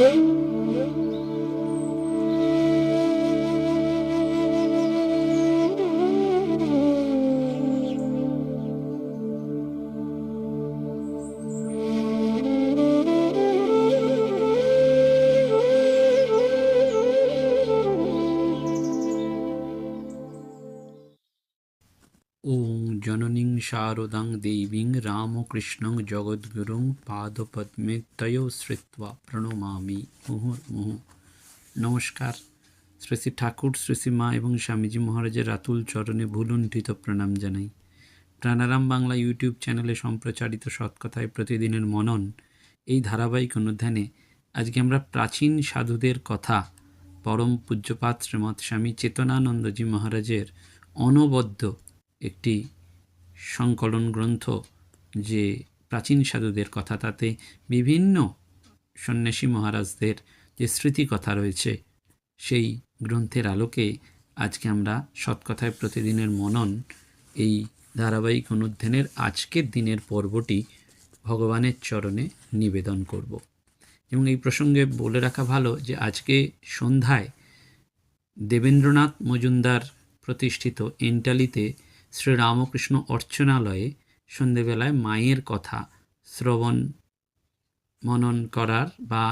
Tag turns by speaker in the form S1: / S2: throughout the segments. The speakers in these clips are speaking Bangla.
S1: Música शारदां देवीं रामकृष्णं जगद्गुरुं পাদপদ্মে তয়ো শ্রিত্বা প্রণমামি মুহুর্মুহু নমস্কার শ্রী শ্রী ঠাকুর শ্রী শ্রী মা এবং স্বামীজি মহারাজের রাতুল চরণে ভুলুণ্ঠিত প্রণাম জানাই প্রাণারাম বাংলা ইউটিউব চ্যানেলে সম্প্রচারিত সৎকথায় প্রতিদিনের মনন এই ধারাবাহিক অনুধ্যানে আজকে আমরা প্রাচীন সাধুদের কথা পরম পূজ্যপাত শ্রীমৎ স্বামী চেতনানন্দজি মহারাজের অনবদ্য একটি সংকলন গ্রন্থ যে প্রাচীন সাধুদের কথা, তাতে বিভিন্ন সন্ন্যাসী মহারাজদের যে স্মৃতিকথা রয়েছে, সেই গ্রন্থের আলোকে আজকে আমরা সৎকথায় প্রতিদিনের মনন, এই ধারাবাহিক অনুধ্যানের আজকের দিনের পর্বটি ভগবানের চরণে নিবেদন করব। এবং এই প্রসঙ্গে বলে রাখা ভালো যে আজকে সন্ধ্যায় দেবেন্দ্রনাথ মজুমদার প্রতিষ্ঠিত এন্টালিতে শ্রীরামকৃষ্ণ অর্চনালয়ে সন্ধেবেলায় মায়ের কথা শ্রবণ, মনন করার বা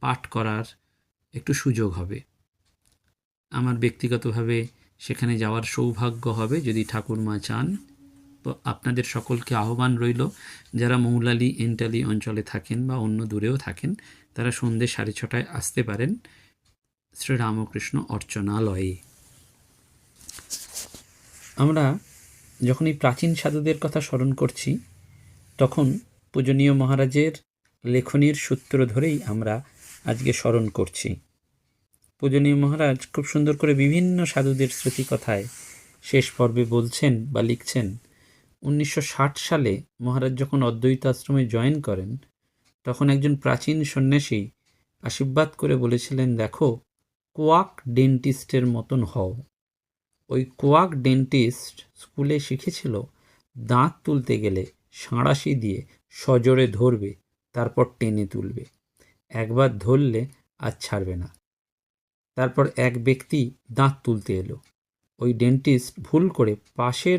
S1: পাঠ করার একটু সুযোগ হবে। আমার ব্যক্তিগতভাবে সেখানে যাওয়ার সৌভাগ্য হবে যদি ঠাকুরমা চান। তো আপনাদের সকলকে আহ্বান রইল, যারা মৌলালি এন্টালি অঞ্চলে থাকেন বা অন্য দূরেও থাকেন, তারা সন্ধ্যে সাড়ে ছটায় আসতে পারেন শ্রীরামকৃষ্ণ অর্চনালয়ে। আমরা যখন এই প্রাচীন সাধুদের কথা স্মরণ করছি, তখন পূজনীয় মহারাজের লেখনীর সূত্র ধরেই আমরা আজকে স্মরণ করছি। পূজনীয় মহারাজ খুব সুন্দর করে বিভিন্ন সাধুদের স্মৃতিকথায় শেষ পর্বে বলছেন বা লিখছেন, উনিশশো ষাট সালে মহারাজ যখন অদ্বৈত আশ্রমে জয়েন করেন, তখন একজন প্রাচীন সন্ন্যাসী আশীর্বাদ করে বলেছিলেন, দেখো, কোয়াক ডেন্টিস্টের মতন হও। ওই কোয়াক ডেন্টিস্ট স্কুলে শিখেছিল দাঁত তুলতে গেলে সাঁড়াশি দিয়ে সজোরে ধরবে, তারপর টেনে তুলবে। একবার ধরলে আর ছাড়বে না। তারপর এক ব্যক্তি দাঁত তুলতে এলো। ওই ডেন্টিস্ট ভুল করে পাশের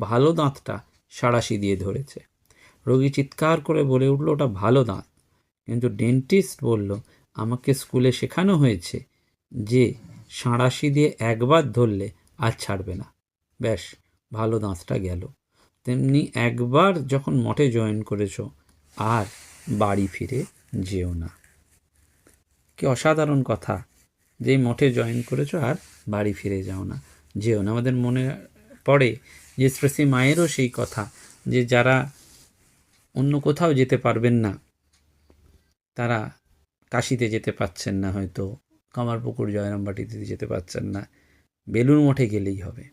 S1: ভালো দাঁতটা সাঁড়াশি দিয়ে ধরেছে। রোগী চিৎকার করে বলে উঠল, ওটা ভালো দাঁত। কিন্তু ডেন্টিস্ট বলল, আমাকে স্কুলে শেখানো হয়েছে যে সাঁড়াশি দিয়ে একবার ধরলে আর ছাড়বে না। ব্যাস ভালো দাঁতটা গেল। তেমনি একবার যখন মঠে জয়েন করেছ, আর বাড়ি ফিরে যেও না। কি অসাধারণ কথা। যেই মঠে জয়েন করেছ আর বাড়ি ফিরে যাও না, যেও না। আমাদের মনে পড়ে যে শ্রেষী মায়েরও সেই কথা, যে যারা অন্য কোথাও যেতে পারবেন না, তারা কাশিতে যেতে পাচ্ছেন না হয়তো, কামারপুকুর, জয়রামবাটিতে যেতে পাচ্ছেন না। বেলুর মঠে গেলেই হবে।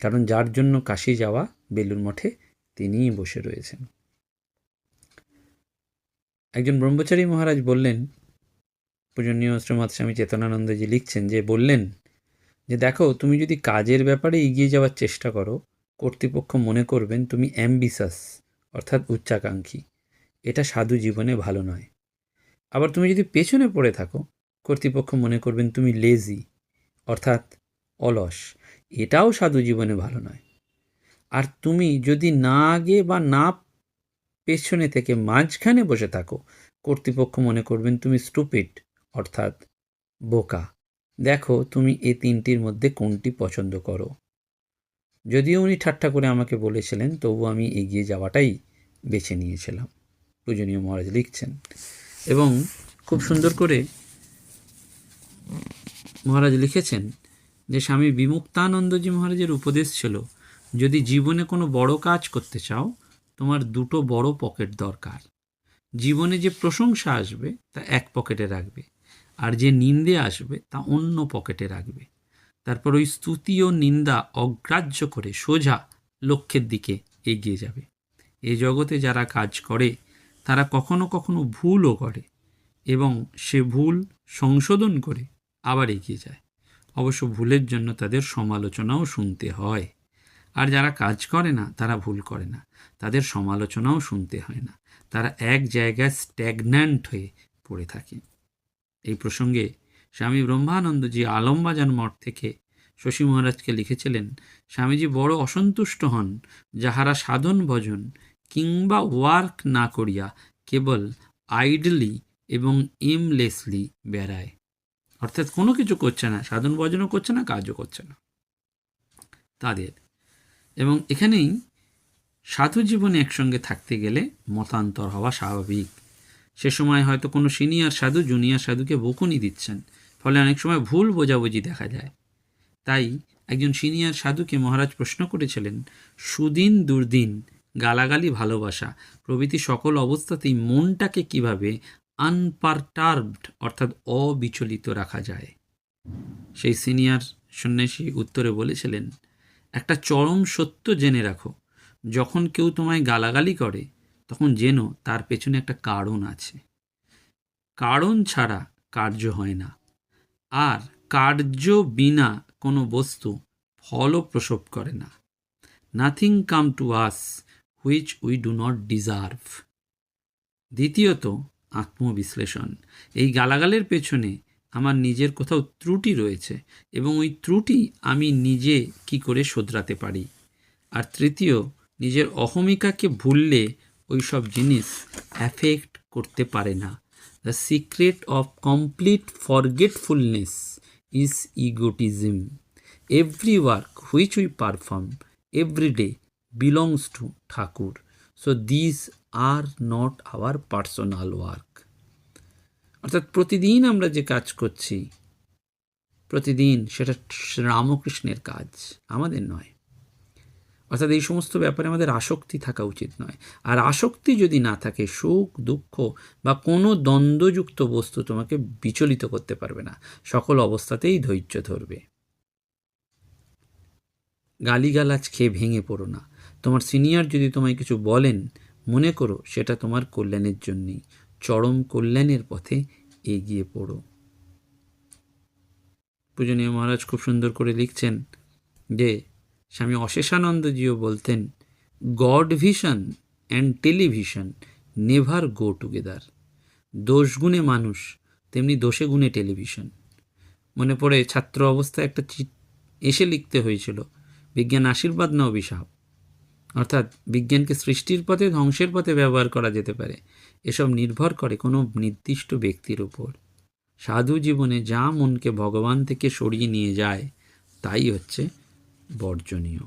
S1: কারণ যার জন্য কাশি যাওয়া বেলুর মঠে তিনিই বসে রয়েছেন। একজন ব্রহ্মচারী মহারাজ বললেন, পূজনীয় শ্রীমৎ স্বামী চেতনানন্দজি লিখছেন যে, বললেন যে, দেখো, তুমি যদি কাজের ব্যাপারে এগিয়ে যাওয়ার চেষ্টা করো, কর্তৃপক্ষ মনে করবেন তুমি অ্যাম্বিসাস, অর্থাৎ উচ্চাকাঙ্ক্ষী। এটা সাধু জীবনে ভালো নয়। আবার তুমি যদি পেছনে পড়ে থাকো, কর্তৃপক্ষ মনে করবেন তুমি লেজি অর্থাৎ অলস। এটাও সাধু জীবনে ভালো নয়। আর তুমি যদি না আগে বা না পেছনে থেকে মাঝখানে বসে থাকো, কর্তৃপক্ষ মনে করবেন তুমি স্টুপিড অর্থাৎ বোকা। দেখো, তুমি এই তিনটির মধ্যে কোনটি পছন্দ করো। যদিও উনি ঠাট্টা করে আমাকে বলেছিলেন, তবু আমি এগিয়ে যাওয়াটাই বেছে নিয়েছিলাম। পূজনীয় মহারাজ লিখছেন। এবং খুব সুন্দর করে মহারাজ লিখেছেন যে স্বামী বিমুক্তানন্দজি মহারাজের উপদেশ ছিল, যদি জীবনে কোনো বড় কাজ করতে চাও, তোমার দুটো বড় পকেট দরকার। জীবনে যে প্রশংসা আসবে, তা এক পকেটে রাখবে, আর যে নিন্দে আসবে, তা অন্য পকেটে রাখবে। তারপর ওই স্তুতি ও নিন্দা অগ্রাহ্য করে সোজা লক্ষ্যের দিকে এগিয়ে যাবে। এ জগতে যারা কাজ করে, তারা কখনো কখনো ভুলও করে এবং সে ভুল সংশোধন করে আবার এগিয়ে যায়। অবশ্য ভুলের জন্য তাদের সমালোচনাও শুনতে হয়। আর যারা কাজ করে না, তারা ভুল করে না। তাদের সমালোচনাও শুনতে হয় না। তারা এক জায়গায় স্ট্যাগন্যান্ট হয়ে পড়ে থাকে। এই প্রসঙ্গে স্বামী ব্রহ্মানন্দজি আলমবাজার মঠ থেকে শশী মহারাজকে লিখেছিলেন, স্বামীজি বড় অসন্তুষ্ট হন, যাহারা সাধন ভজন কিংবা ওয়ার্ক না করিয়া কেবল আইডলি এবং এমলেসলি বেড়ায়। অর্থাৎ কোনো কিছু করছে না, সাধন ভজনও করছে না, কাজও করছে না। তাদের। এবং এখানেই সাধু জীবনে একসঙ্গে থাকতে গেলে মতান্তর হওয়া স্বাভাবিক। সে সময় হয়তো কোনো সিনিয়র সাধু, জুনিয়র সাধুকে বকুনি দিচ্ছেন, ফলে অনেক সময় ভুল বোঝাবুঝি দেখা যায়। তাই একজন সিনিয়র সাধুকে মহারাজ প্রশ্ন করেছিলেন, সুদিন দুর্দিন, গালাগালি ভালোবাসা, প্রভৃতি সকল অবস্থাতেই মনটাকে কীভাবে আনপারটার্বড অর্থাৎ অবিচলিত রাখা যায়। সেই সিনিয়র সন্ন্যাসী উত্তরে বলেছিলেন, একটা চরম সত্য জেনে রাখো, যখন কেউ তোমায় গালাগালি করে, তখন জেনো তার পেছনে একটা কারণ আছে। কারণ ছাড়া কার্য হয় না। আর কার্য বিনা কোনো বস্তু ফলও প্রসব করে না। Nothing come to us which we do not deserve দ্বিতীয়ত আত্মবিশ্লেষণ। এই গালাগালের পেছনে আমার নিজের কোথাও ত্রুটি রয়েছে এবং ওই ত্রুটি আমি নিজে কি করে শোধরাতে পারি? আর তৃতীয়, নিজের অহমিকাকে ভুললে ওই সব জিনিস অ্যাফেক্ট করতে পারে না। The secret of complete forgetfulness is egotism every work which we perform every day belongs to Thakur so this are not our personal work অর্থাৎ প্রতিদিন আমরা যে কাজ করছি, প্রতিদিন সেটা রামকৃষ্ণের কাজ, আমাদের নয়। অর্থাৎ এই সমস্ত ব্যাপারে আমাদের আসক্তি থাকা উচিত নয়। আর আসক্তি যদি না থাকে, সুখ, দুঃখ বা কোনো দ্বন্দ্বযুক্ত বস্তু তোমাকে বিচলিত করতে পারবে না। সকল অবস্থাতেই ধৈর্য ধরবে। গালিগালাজ খেয়ে ভেঙে পড়ো না। তোমার সিনিয়র যদি তোমায় কিছু বলেন মনে করো সেটা তোমার কল্যাণের জন্যেই। চরম কল্যাণের পথে এগিয়ে পড়ো। পূজনীয় মহারাজ খুব সুন্দর করে লিখছেন যে, স্বামী অশেষানন্দজিও বলতেন God vision and television never go together দোষ গুণে মানুষ, তেমনি দোষে গুণে টেলিভিশন মনে পড়ে ছাত্র অবস্থায় একটা চিট এসে লিখতে হয়েছিল, বিজ্ঞান আশীর্বাদ না অভিশাপ অর্থাৎ বিজ্ঞানকে সৃষ্টির পথে ধ্বংসের পথে ব্যবহার করা যেতে পারে। এসব নির্ভর করে কোনো নির্দিষ্ট ব্যক্তির ওপর সাধু জীবনে যা মনকে ভগবান থেকে সরিয়ে নিয়ে যায়, তাই হচ্ছে বর্জনীয়।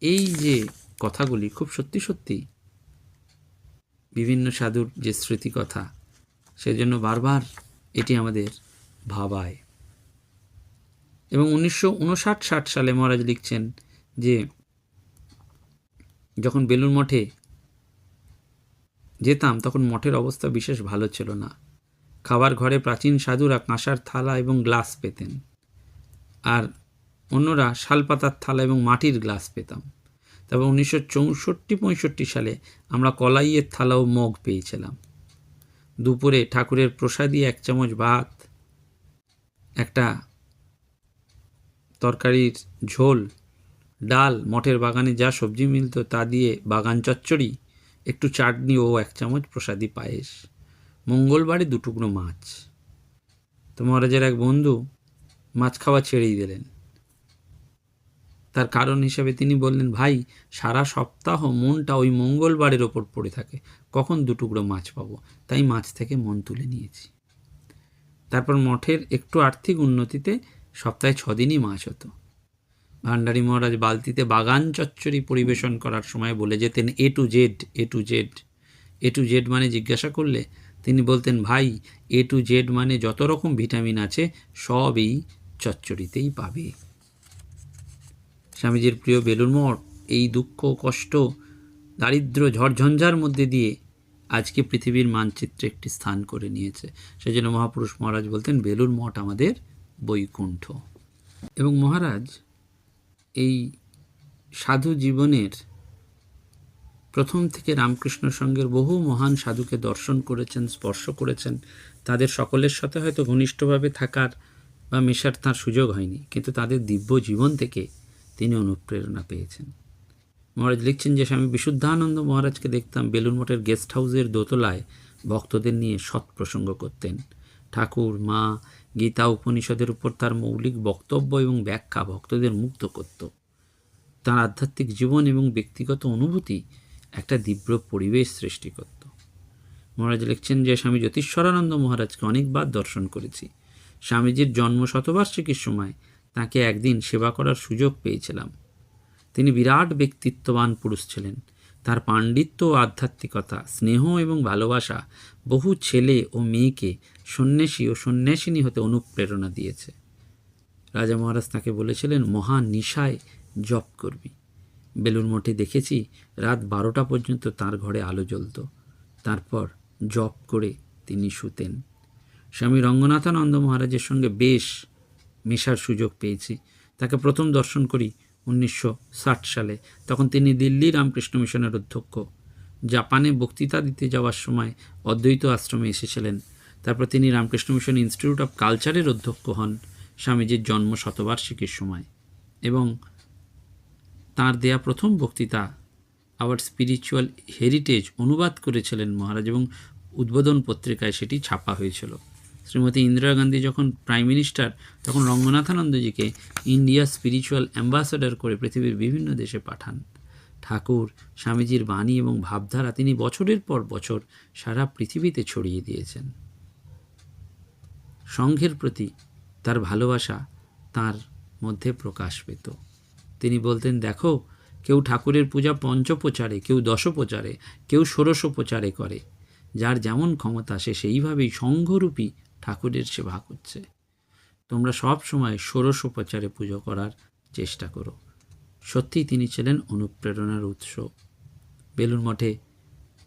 S1: এই যে কথাগুলি খুব সত্যি সত্যি বিভিন্ন সাধুর যে স্মৃতি কথা সেজন্য বারবার এটি আমাদের ভাবায়। এবং উনিশশো উনষাট ষাট সালে মহারাজ লিখছেন যে যখন বেলুর মঠে যেতাম, তখন মঠের অবস্থা বিশেষ ভালো ছিল না। খাবার ঘরে প্রাচীন সাধুরা কাঁসার থালা এবং গ্লাস পেতেন। আর অন্যরা শালপাতার থালা এবং মাটির গ্লাস পেতাম। তারপর উনিশশো চৌষট্টি পঁয়ষট্টি সালে আমরা কলাইয়ের থালা ও মগ পেয়েছিলাম। দুপুরে ঠাকুরের প্রসাদী এক চামচ ভাত, একটা তরকারির ঝোল ডাল, মঠের বাগানে যা সবজি মিলত তা দিয়ে বাগান চচ্চড়ি, একটু চাটনি ও এক চামচ প্রসাদী পায়েস। মঙ্গলবারে দুটুকরো মাছ। তো মহারাজের এক বন্ধু মাছ খাওয়া ছেড়েই দিলেন। তার কারণ হিসেবে তিনি বললেন, ভাই, সারা সপ্তাহ মনটা ওই মঙ্গলবারের ওপর পড়ে থাকে। কখন দুটুকরো মাছ পাবো? তাই মাছ থেকে মন তুলে নিয়েছি। তারপর মঠের একটু আর্থিক উন্নতিতে সপ্তাহে ছদিনই মাছ হতো। ভান্ডারী মহারাজ বালতিতে বাগান চচ্চড়ি পরিবেশন করার সময় বলে যেতেন, A to Z, A to Z. A to Z মানে জিজ্ঞাসা করলে? তিনি বলতেন, ভাই, এ টু জেড মানে যত রকম ভিটামিন আছে সব এই চচ্চড়িতেই পাবে। স্বামীজির প্রিয় বেলুর মঠ, এই দুঃখ, কষ্ট, দারিদ্র, ঝড়ঝঞ্ঝার মধ্যে দিয়ে আজকে পৃথিবীর মানচিত্রে একটি স্থান করে নিয়েছে। সেজন্য মহাপুরুষ মহারাজ বলতেন বেলুর মঠ আমাদের বৈকুণ্ঠ। এবং মহারাজ এই সাধু জীবনের প্রথম থেকে রামকৃষ্ণ সঙ্গের বহু মহান সাধুকে দর্শন করেছেন, স্পর্শ করেছেন। তাদের সকলের সাথে হয়তো ঘনিষ্ঠভাবে থাকার বা মেশার তার সুযোগ হয়নি, কিন্তু তাদের দিব্য জীবন থেকে তিনি অনুপ্রেরণা পেয়েছেন। মহারাজ লিখছেন যে, স্বামী বিশুদ্ধানন্দ মহারাজকে দেখতাম বেলুর মঠের গেস্ট হাউসের দোতলায় ভক্তদের নিয়ে সৎপ্রসঙ্গ করতেন। ঠাকুর, মা গীতা উপনিষদের উপর তার মৌলিক বক্তব্য এবং ব্যাখ্যা ভক্তদের মুগ্ধ করত। তার আধ্যাত্মিক জীবন এবং ব্যক্তিগত অনুভূতি একটা দিব্য পরিবেশ সৃষ্টি করত। মহারাজ লিখছেন যে, স্বামী জ্যোতিষ্বরানন্দ মহারাজকে অনেকবার দর্শন করেছি। স্বামীজির জন্ম শতবার্ষিকীর সময় তাকে একদিন সেবা করার সুযোগ পেয়েছিলাম। তিনি বিরাট ব্যক্তিত্ববান পুরুষ ছিলেন। তার পাণ্ডিত্য ও আধ্যাত্মিকতা, স্নেহ এবং ভালোবাসা বহু ছেলে ও মেয়েকে সন্ন্যাসী ও সন্ন্যাসিনী হতে অনুপ্রেরণা দিয়েছে। রাজা মহারাজ তাকে বলেছিলেন, মহা নিশায় জপ করবি। বেলুর মঠে দেখেছি, রাত বারোটা পর্যন্ত তার ঘরে আলো জ্বলত। তারপর জপ করে তিনি শুতেন। স্বামী রঙ্গনাথানন্দ মহারাজের সঙ্গে বেশ মেশার সুযোগ পেয়েছি। তাকে প্রথম দর্শন করি উনিশশো ষাট সালে, তখন তিনি দিল্লি রামকৃষ্ণ মিশনের অধ্যক্ষ। জাপানে বক্তৃতা দিতে যাওয়ার সময় অদ্বৈত আশ্রমে এসেছিলেন। তারপর তিনি রামকৃষ্ণ মিশন ইনস্টিটিউট অফ কালচারের অধ্যক্ষ হন স্বামীজির জন্ম শতবার্ষিকীর সময় এবং তার দেয়া প্রথম বক্তৃতা আওয়ার স্পিরিচুয়াল হেরিটেজ অনুবাদ করেছিলেন মহারাজ এবং উদ্বোধন পত্রিকায় সেটি ছাপা হয়েছিল। শ্রীমতী ইন্দিরা গান্ধী যখন প্রাইম মিনিস্টার তখন রঙ্গনাথানন্দজিকে ইন্ডিয়া স্পিরিচুয়াল অ্যাম্বাসাডার করে পৃথিবীর বিভিন্ন দেশে পাঠান। ঠাকুর, স্বামীজির বাণী এবং ভাবধারা তিনি বছরের পর বছর সারা পৃথিবীতে ছড়িয়ে দিয়েছেন। সংঘের প্রতি তার ভালোবাসা তার মধ্যে প্রকাশ পেত। তিনি বলতেন, দেখো, কেউ ঠাকুরের পূজা পঞ্চপ্রচারে, কেউ দশপ্রচারে, কেউ ষোড়শোপচারে করে। যার যেমন ক্ষমতা, সে সেইভাবেই সংঘরূপী ঠাকুরের সেবা করছে। তোমরা সব সময় ষোড়শোপচারে পুজো করার চেষ্টা করো। সত্যিই তিনি ছিলেন অনুপ্রেরণার উৎস। বেলুর মঠে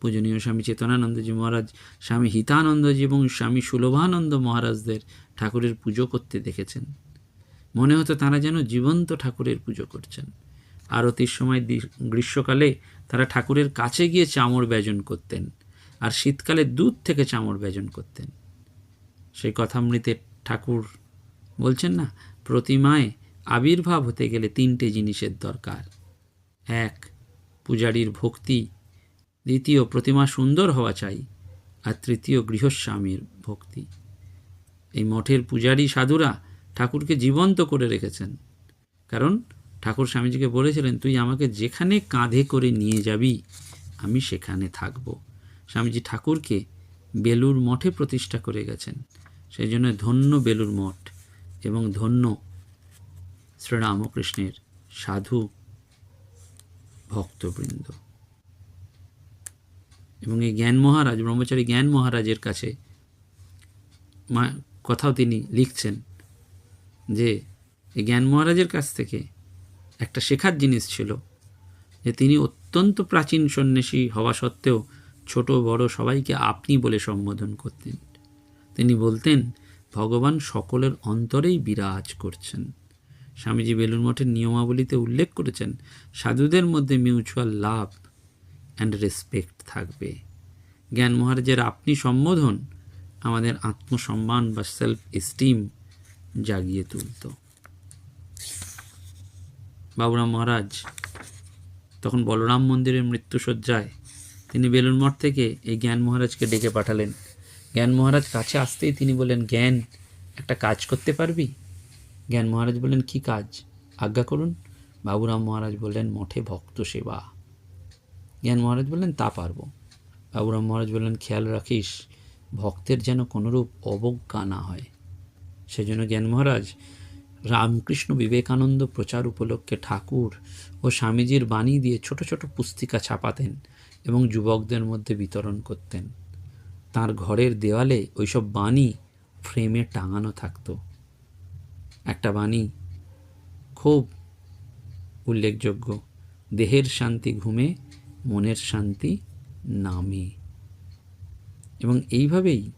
S1: পূজনীয় স্বামী চেতনানন্দজি মহারাজ, স্বামী হিতানন্দজি এবং স্বামী সুলভানন্দ মহারাজদের ঠাকুরের পুজো করতে দেখেছেন। মনে হতো তারা যেন জীবন্ত ঠাকুরের পুজো করছেন। আরতির সময় গ্রীষ্মকালে তারা ঠাকুরের কাছে গিয়ে চামড় ব্যজন করতেন আর শীতকালে দুধ থেকে চামড় ব্যজন করতেন। সেই কথামৃতে ঠাকুর বলছেন না, প্রতিমায় আবির্ভাব হতে গেলে তিনটে জিনিসের দরকার। এক, পূজারীর ভক্তি, দ্বিতীয়, প্রতিমা সুন্দর হওয়া চাই, আর তৃতীয়, গৃহস্বামীর ভক্তি। এই মঠের পূজারী সাধুরা ঠাকুরকে জীবন্ত করে রেখেছেন। কারণ ঠাকুর স্বামীজিকে বলেছিলেন, তুই আমাকে যেখানে কাঁধে করে নিয়ে যাবি, আমি সেখানে থাকব। স্বামীজি ঠাকুরকে বেলুর মঠে প্রতিষ্ঠা করে গেছেন। সেই জন্য ধন্য বেলুর মঠ এবং ধন্য শ্রীরামকৃষ্ণের সাধু ভক্তবৃন্দ। এবং এই জ্ঞান মহারাজ, ব্রহ্মচারী জ্ঞান মহারাজের কাছে মা, কথাও তিনি লিখছেন যে, এই জ্ঞান মহারাজের কাছ থেকে একটা শেখার জিনিস ছিল যে, তিনি অত্যন্ত প্রাচীন সন্ন্যাসী হওয়া সত্ত্বেও ছোট বড় সবাইকে আপনি বলে সম্বোধন করতেন। তিনি বলতেন, ভগবান সকলের অন্তরেই বিরাজ করছেন। স্বামীজি বেলুর মঠের নিয়মাবলীতে উল্লেখ করেছেন, সাধুদের মধ্যে মিউচুয়াল লাভ অ্যান্ড রেসপেক্ট থাকবে। জ্ঞান মহারাজের আপনি সম্বোধন, আমাদের আত্মসম্মান বা সেলফ এস্টিম জাগিয়ে তুলত। বাবুরাম মহারাজ তখন বলরাম মন্দিরের মৃত্যুসজ্জায় তিনি বেলুর মঠ থেকে এই জ্ঞান মহারাজকে ডেকে পাঠালেন। জ্ঞান মহারাজ কাছে আসতেই তিনি বললেন, জ্ঞান, একটা কাজ করতে পারবি? জ্ঞান মহারাজ বললেন, কি কাজ? আজ্ঞা করুন। বাবুরাম মহারাজ বললেন, মঠে ভক্ত সেবা। জ্ঞান মহারাজ বললেন, তা পারব। বাবুরাম মহারাজ বললেন, খেয়াল রাখিস, ভক্তের যেন কোনোরূপ অবজ্ঞা না হয়। সেজন্য জ্ঞান মহারাজ, রামকৃষ্ণ বিবেকানন্দ প্রচার উপলক্ষে ঠাকুর ও স্বামীজির বাণী দিয়ে ছোট ছোট পুস্তিকা ছাপাতেন এবং যুবকদের মধ্যে বিতরণ করতেন। তার ঘরের দেওয়ালে ওইসব বাণী ফ্রেমে টাঙানো থাকতো। একটা বাণী খুব উল্লেখযোগ্য, দেহের শান্তি ঘুমে, মনের শান্তি নামে। এবং এইভাবেই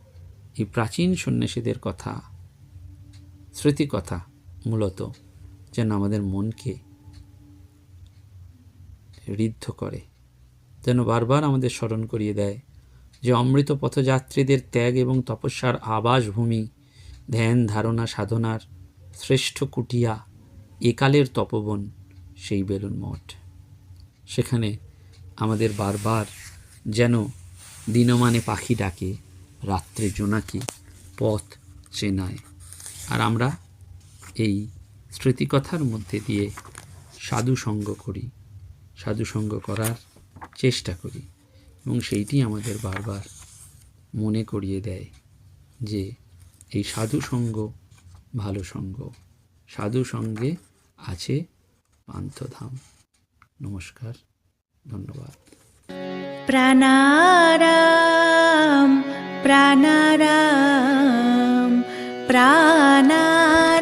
S1: এই প্রাচীন সন্ন্যাসীদের কথা, স্মৃতিকথা মূলত যেন আমাদের মনকে ঋদ্ধ করে, যেন বারবার আমাদের স্মরণ করিয়ে দেয় যে অমৃত পথযাত্রীদের ত্যাগ এবং তপস্যার আবাসভূমি, ধ্যান, ধারণা, সাধনার শ্রেষ্ঠ কুটিয়া, একালের তপবন, সেই বেলুন মঠ। সেখানে আমাদের বারবার যেন দিনমানে পাখি ডাকে, রাত্রে জোনাকি পথ চেনায়। আর আমরা এই স্মৃতিকথার মধ্যে দিয়ে সাধু সঙ্গ করি সাধু সঙ্গ করার চেষ্টা করি। এবং সেইটি আমাদের বারবার মনে করিয়ে দেয় যে এই সাধু সঙ্গ ভালো সঙ্গ। সাধু সঙ্গে আছে পান্থধাম। নমস্কার, ধন্যবাদ।
S2: প্রাণারাম প্রাণারাম প্রাণারাম।